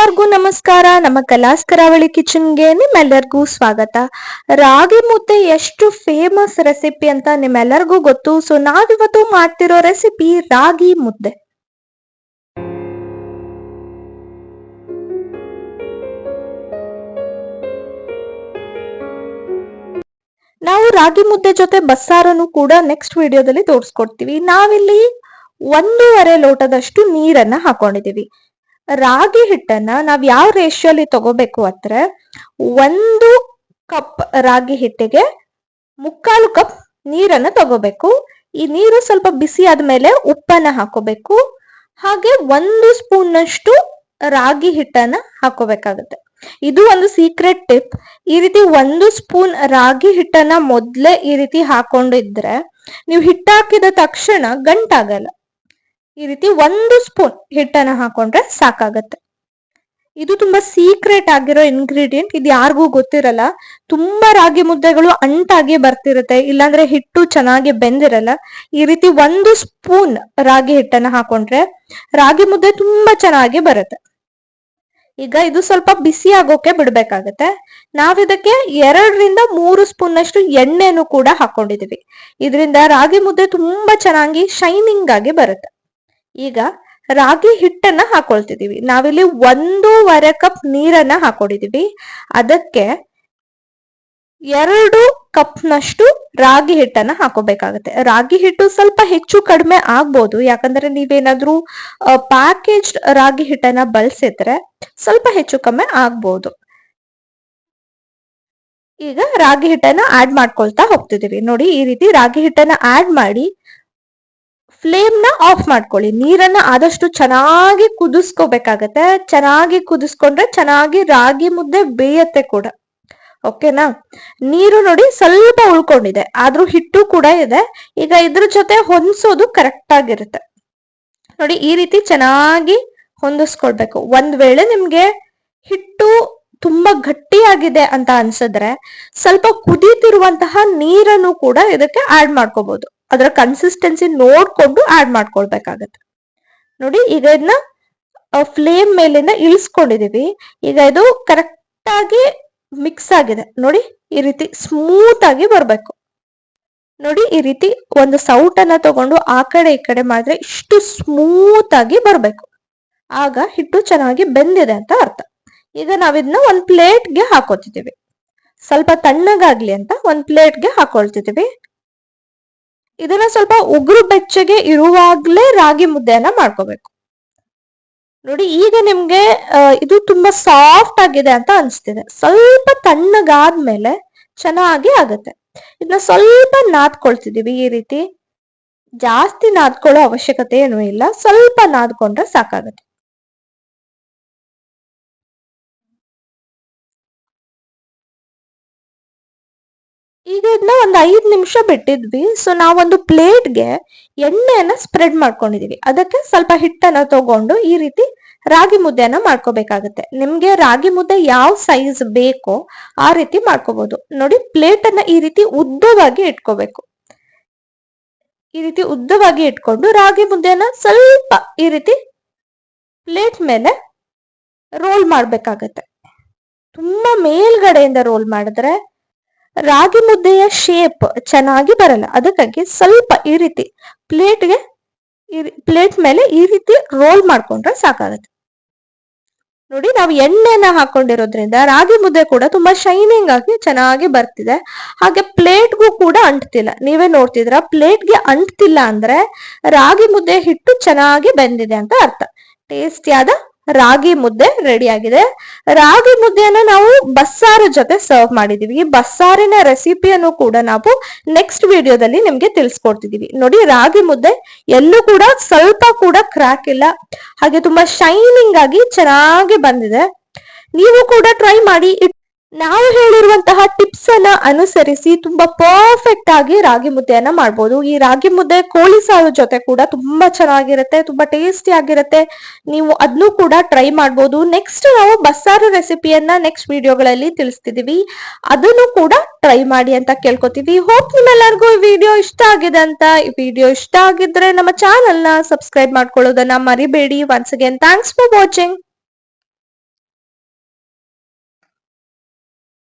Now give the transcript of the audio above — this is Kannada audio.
ಎಲ್ಲರಿಗೂ ನಮಸ್ಕಾರ. ನಮ್ಮ ಕಲಾಸ್ ಕರಾವಳಿ ಕಿಚನ್ಗೆ ನಿಮ್ಮೆಲ್ಲರಿಗೂ ಸ್ವಾಗತ. ರಾಗಿ ಮುದ್ದೆ ಎಷ್ಟು ಫೇಮಸ್ ರೆಸಿಪಿ ಅಂತ ನಿಮ್ಮೆಲ್ಲರಿಗೂ ಗೊತ್ತು. ಸೊ ನಾವಿವತ್ತು ಮಾಡ್ತಿರೋ ರೆಸಿಪಿ ರಾಗಿ ಮುದ್ದೆ. ನಾವು ರಾಗಿ ಮುದ್ದೆ ಜೊತೆ ಬಸ್ಸಾರನ್ನು ಕೂಡ ನೆಕ್ಸ್ಟ್ ವಿಡಿಯೋದಲ್ಲಿ ತೋರಿಸ್ಕೊಡ್ತೀವಿ. ನಾವಿಲ್ಲಿ ಒಂದೂವರೆ ಲೋಟದಷ್ಟು ನೀರನ್ನ ಹಾಕೊಂಡಿದೀವಿ ರಾಗಿ ಹಿಟ್ಟನ್ನ ನಾವ್ ಯಾವ ರೇಷಿಯೋಲಿ ತಗೋಬೇಕು ಅಂದ್ರೆ ಒಂದು ಕಪ್ ರಾಗಿ ಹಿಟ್ಟಿಗೆ ಮುಕ್ಕಾಲು ಕಪ್ ನೀರನ್ನ ತಗೋಬೇಕು. ಈ ನೀರು ಸ್ವಲ್ಪ ಬಿಸಿ ಆದ್ಮೇಲೆ ಉಪ್ಪನ್ನ ಹಾಕೋಬೇಕು. ಹಾಗೆ ಒಂದು ಸ್ಪೂನ್ ನಷ್ಟು ರಾಗಿ ಹಿಟ್ಟನ್ನ ಹಾಕೋಬೇಕಾಗುತ್ತೆ. ಇದು ಒಂದು ಸೀಕ್ರೆಟ್ ಟಿಪ್ ಈ ರೀತಿ ಒಂದು ಸ್ಪೂನ್ ರಾಗಿ ಹಿಟ್ಟನ್ನ ಮೊದ್ಲೇ ಈ ರೀತಿ ಹಾಕೊಂಡಿದ್ರೆ ನೀವು ಹಿಟ್ಟಾಕಿದ ತಕ್ಷಣ ಗಂಟಾಗಲ್ಲ. ಈ ರೀತಿ ಒಂದು ಸ್ಪೂನ್ ಹಿಟ್ಟನ್ನ ಹಾಕೊಂಡ್ರೆ ಸಾಕಾಗತ್ತೆ. ಇದು ತುಂಬಾ ಸೀಕ್ರೆಟ್ ಆಗಿರೋ ಇಂಗ್ರೀಡಿಯೆಂಟ್ ಇದು ಯಾರಿಗೂ ಗೊತ್ತಿರಲ್ಲ. ತುಂಬಾ ರಾಗಿ ಮುದ್ದೆಗಳು ಅಂಟಾಗಿ ಬರ್ತಿರುತ್ತೆ, ಇಲ್ಲಾಂದ್ರೆ ಹಿಟ್ಟು ಚೆನ್ನಾಗಿ ಬೆಂದಿರಲ್ಲ. ಈ ರೀತಿ ಒಂದು ಸ್ಪೂನ್ ರಾಗಿ ಹಿಟ್ಟನ್ನ ಹಾಕೊಂಡ್ರೆ ರಾಗಿ ಮುದ್ದೆ ತುಂಬಾ ಚೆನ್ನಾಗಿ ಬರುತ್ತೆ. ಈಗ ಇದು ಸ್ವಲ್ಪ ಬಿಸಿ ಆಗೋಕೆ ಬಿಡ್ಬೇಕಾಗತ್ತೆ. ನಾವಿದಕ್ಕೆ ಎರಡರಿಂದ ಮೂರು ಸ್ಪೂನ್ ಅಷ್ಟು ಎಣ್ಣೆನು ಕೂಡ ಹಾಕೊಂಡಿದೀವಿ. ಇದರಿಂದ ರಾಗಿ ಮುದ್ದೆ ತುಂಬಾ ಚೆನ್ನಾಗಿ ಶೈನಿಂಗ್ ಆಗಿ ಬರುತ್ತೆ. ಈಗ ರಾಗಿ ಹಿಟ್ಟನ್ನ ಹಾಕೊಳ್ತಿದೀವಿ ನಾವಿಲ್ಲಿ ಒಂದೂವರೆ ಕಪ್ ನೀರನ್ನ ಹಾಕೊಂಡಿದೀವಿ ಅದಕ್ಕೆ ಎರಡು ಕಪ್ನಷ್ಟು ರಾಗಿ ಹಿಟ್ಟನ್ನ ಹಾಕೋಬೇಕಾಗತ್ತೆ. ರಾಗಿ ಹಿಟ್ಟು ಸ್ವಲ್ಪ ಹೆಚ್ಚು ಕಡಿಮೆ ಆಗ್ಬೋದು. ಯಾಕಂದ್ರೆ ನೀವೇನಾದ್ರೂ ಪ್ಯಾಕೇಜ್ಡ್ ರಾಗಿ ಹಿಟ್ಟನ್ನ ಬಳಸಿದ್ರೆ ಸ್ವಲ್ಪ ಹೆಚ್ಚು ಕಮ್ಮಿ ಆಗ್ಬೋದು. ಈಗ ರಾಗಿ ಹಿಟ್ಟನ್ನ ಆಡ್ ಮಾಡ್ಕೊಳ್ತಾ ಹೋಗ್ತಿದೀವಿ ನೋಡಿ, ಈ ರೀತಿ ರಾಗಿ ಹಿಟ್ಟನ್ನ ಆಡ್ ಮಾಡಿ ಫ್ಲೇಮ್ನ ಆಫ್ ಮಾಡ್ಕೊಳ್ಳಿ. ನೀರನ್ನ ಆದಷ್ಟು ಚೆನ್ನಾಗಿ ಕುದಿಸ್ಕೋಬೇಕಾಗತ್ತೆ. ಚೆನ್ನಾಗಿ ಕುದಿಸ್ಕೊಂಡ್ರೆ ಚೆನ್ನಾಗಿ ರಾಗಿ ಮುದ್ದೆ ಬೇಯತ್ತೆ ಕೂಡ. ಓಕೆನಾ? ನೀರು ನೋಡಿ ಸ್ವಲ್ಪ ಉಳ್ಕೊಂಡಿದೆ. ಆದ್ರೂ ಹಿಟ್ಟು ಕೂಡ ಇದೆ. ಈಗ ಇದ್ರ ಜೊತೆ ಹೊಂದಿಸೋದು ಕರೆಕ್ಟ್ ಆಗಿರುತ್ತೆ. ನೋಡಿ ಈ ರೀತಿ ಚೆನ್ನಾಗಿ ಹೊಂದಿಸ್ಕೊಳ್ಬೇಕು. ಒಂದ್ ವೇಳೆ ನಿಮ್ಗೆ ಹಿಟ್ಟು ತುಂಬಾ ಗಟ್ಟಿಯಾಗಿದೆ ಅಂತ ಅನ್ಸಿದ್ರೆ ಸ್ವಲ್ಪ ಕುದೀತಿರುವಂತಹ ನೀರನ್ನು ಕೂಡ ಇದಕ್ಕೆ ಆಡ್ ಮಾಡ್ಕೋಬಹುದು ಅದರ ಕನ್ಸಿಸ್ಟೆನ್ಸಿ ನೋಡ್ಕೊಂಡು ಆಡ್ ಮಾಡ್ಕೊಳ್ಬೇಕಾಗತ್ತೆ. ನೋಡಿ, ಈಗ ಇದನ್ನ ಫ್ಲೇಮ್ ಮೇಲಿಂದ ಇಳಿಸ್ಕೊಂಡಿದೀವಿ. ಈಗ ಇದು ಕರೆಕ್ಟ್ ಆಗಿ ಮಿಕ್ಸ್ ಆಗಿದೆ. ನೋಡಿ, ಈ ರೀತಿ ಸ್ಮೂತ್ ಆಗಿ ಬರ್ಬೇಕು. ನೋಡಿ, ಈ ರೀತಿ ಒಂದು ಸೌಟನ್ನ ತಗೊಂಡು ಆ ಕಡೆ ಈ ಕಡೆ ಮಾಡಿದ್ರೆ ಇಷ್ಟು ಸ್ಮೂತ್ ಆಗಿ ಬರ್ಬೇಕು. ಆಗ ಹಿಟ್ಟು ಚೆನ್ನಾಗಿ ಬೆಂದಿದೆ ಅಂತ ಅರ್ಥ. ಈಗ ನಾವಿದನ್ನ ಒಂದ್ ಪ್ಲೇಟ್ಗೆ ಹಾಕೋತಿದ್ದೀವಿ. ಸ್ವಲ್ಪ ತಣ್ಣಗಾಗ್ಲಿ ಅಂತ ಒಂದ್ ಪ್ಲೇಟ್ಗೆ ಹಾಕೊಳ್ತಿದೀವಿ ಇದನ್ನ ಸ್ವಲ್ಪ ಉಗುರು ಬೆಚ್ಚಗೆ ಇರುವಾಗ್ಲೇ ರಾಗಿ ಮುದ್ದೆಯನ್ನ ಮಾಡ್ಕೋಬೇಕು. ನೋಡಿ ಈಗ ನಿಮ್ಗೆ ಇದು ತುಂಬಾ ಸಾಫ್ಟ್ ಆಗಿದೆ ಅಂತ ಅನ್ಸ್ತಿದೆ. ಸ್ವಲ್ಪ ತಣ್ಣಗಾದ್ಮೇಲೆ ಚೆನ್ನಾಗಿ ಆಗುತ್ತೆ. ಇದನ್ನ ಸ್ವಲ್ಪ ನಾದ್ಕೊಳ್ತಿದೀವಿ ಈ ರೀತಿ. ಜಾಸ್ತಿ ನಾದ್ಕೊಳ್ಳೋ ಅವಶ್ಯಕತೆ ಏನೂ ಇಲ್ಲ. ಸ್ವಲ್ಪ ನಾದ್ಕೊಂಡ್ರೆ ಸಾಕಾಗುತ್ತೆ. ಈಗ ಇದನ್ನ ಒಂದು ಐದು ನಿಮಿಷ ಬಿಟ್ಟಿದ್ವಿ. ಸೊ ನಾವೊಂದು ಪ್ಲೇಟ್ಗೆ ಎಣ್ಣೆಯನ್ನ ಸ್ಪ್ರೆಡ್ ಮಾಡ್ಕೊಂಡಿದೀವಿ. ಅದಕ್ಕೆ ಸ್ವಲ್ಪ ಹಿಟ್ಟನ್ನ ತಗೊಂಡು ಈ ರೀತಿ ರಾಗಿ ಮುದ್ದೆಯನ್ನ ಮಾಡ್ಕೋಬೇಕಾಗತ್ತೆ. ನಿಮ್ಗೆ ರಾಗಿ ಮುದ್ದೆ ಯಾವ ಸೈಜ್ ಬೇಕೋ ಆ ರೀತಿ ಮಾಡ್ಕೋಬಹುದು ನೋಡಿ ಪ್ಲೇಟ್ ಅನ್ನ ಈ ರೀತಿ ಉದ್ದವಾಗಿ ಇಟ್ಕೋಬೇಕು. ಈ ರೀತಿ ಉದ್ದವಾಗಿ ಇಟ್ಕೊಂಡು ರಾಗಿ ಮುದ್ದೆನ ಸ್ವಲ್ಪ ಈ ರೀತಿ ಪ್ಲೇಟ್ ಮೇಲೆ ರೋಲ್ ಮಾಡ್ಬೇಕಾಗತ್ತೆ. ತುಂಬಾ ಮೇಲ್ಗಡೆಯಿಂದ ರೋಲ್ ಮಾಡಿದ್ರೆ ರಾಗಿ ಮುದ್ದೆಯ ಶೇಪ್ ಚೆನ್ನಾಗಿ ಬರಲ್ಲ. ಅದಕ್ಕಾಗಿ ಸ್ವಲ್ಪ ಈ ರೀತಿ ಪ್ಲೇಟ್ಗೆ ಪ್ಲೇಟ್ ಮೇಲೆ ಈ ರೀತಿ ರೋಲ್ ಮಾಡ್ಕೊಂಡ್ರೆ ಸಾಕಾಗುತ್ತೆ. ನೋಡಿ ನಾವು ಎಣ್ಣೆನ ಹಾಕೊಂಡಿರೋದ್ರಿಂದ ರಾಗಿ ಮುದ್ದೆ ಕೂಡ ತುಂಬಾ ಶೈನಿಂಗ್ ಆಗಿ ಚೆನ್ನಾಗಿ ಬರ್ತಿದೆ. ಹಾಗೆ ಪ್ಲೇಟ್ಗೂ ಕೂಡ ಅಂಟ್ತಿಲ್ಲ. ನೀವೇ ನೋಡ್ತಿದ್ರ ಪ್ಲೇಟ್ಗೆ ಅಂಟ್ತಿಲ್ಲ ಅಂದ್ರೆ ರಾಗಿ ಮುದ್ದೆ ಹಿಟ್ಟು ಚೆನ್ನಾಗಿ ಬೆಂದಿದೆ ಅಂತ ಅರ್ಥ. ಟೇಸ್ಟಿಯಾದ ರಾಗಿ ಮುದ್ದೆ ರೆಡಿ ಆಗಿದೆ. ರಾಗಿ ಮುದ್ದೆಯನ್ನ ನಾವು ಬಸ್ಸಾರು ಜೊತೆ ಸರ್ವ್ ಮಾಡಿದೀವಿ. ಈ ಬಸ್ಸಾರಿನ ರೆಸಿಪಿಯನ್ನು ಕೂಡ ನಾವು ನೆಕ್ಸ್ಟ್ ವಿಡಿಯೋದಲ್ಲಿ ನಿಮ್ಗೆ ತಿಳಿಸ್ಕೊಡ್ತಿದೀವಿ. ನೋಡಿ, ರಾಗಿ ಮುದ್ದೆ ಎಲ್ಲೂ ಕೂಡ ಸ್ವಲ್ಪ ಕೂಡ ಕ್ರ್ಯಾಕ್ ಇಲ್ಲ. ಹಾಗೆ ತುಂಬಾ ಶೈನಿಂಗ್ ಆಗಿ ಚೆನ್ನಾಗಿ ಬಂದಿದೆ. ನೀವು ಕೂಡ ಟ್ರೈ ಮಾಡಿ ನಾವು ಹೇಳಿರುವಂತಹ ಟಿಪ್ಸ್ ಅನ್ನ ಅನುಸರಿಸಿ ತುಂಬಾ ಪರ್ಫೆಕ್ಟ್ ಆಗಿ ರಾಗಿ ಮುದ್ದೆಯನ್ನ ಮಾಡ್ಬೋದು. ಈ ರಾಗಿ ಮುದ್ದೆ ಕೋಳಿ ಸಾರು ಜೊತೆ ಕೂಡ ತುಂಬಾ ಚೆನ್ನಾಗಿರುತ್ತೆ, ತುಂಬಾ ಟೇಸ್ಟಿ ಆಗಿರುತ್ತೆ. ನೀವು ಅದನ್ನು ಕೂಡ ಟ್ರೈ ಮಾಡ್ಬೋದು. ನೆಕ್ಸ್ಟ್ ನಾವು ಬಸ್ಸಾರು ರೆಸಿಪಿಯನ್ನ ನೆಕ್ಸ್ಟ್ ವಿಡಿಯೋಗಳಲ್ಲಿ ತಿಳಿಸ್ತಿದೀವಿ. ಅದನ್ನು ಕೂಡ ಟ್ರೈ ಮಾಡಿ ಅಂತ ಕೇಳ್ಕೊತೀವಿ. ಹೋಪ್ ನಿಮ್ಮೆಲ್ಲರಿಗೂ ಈ ವಿಡಿಯೋ ಇಷ್ಟ ಆಗಿದೆ ಅಂತ. ಈ ವಿಡಿಯೋ ಇಷ್ಟ ಆಗಿದ್ರೆ ನಮ್ಮ ಚಾನೆಲ್ನ ಸಬ್ಸ್ಕ್ರೈಬ್ ಮಾಡ್ಕೊಳ್ಳೋದನ್ನ ಮರಿಬೇಡಿ. Once again thanks for watching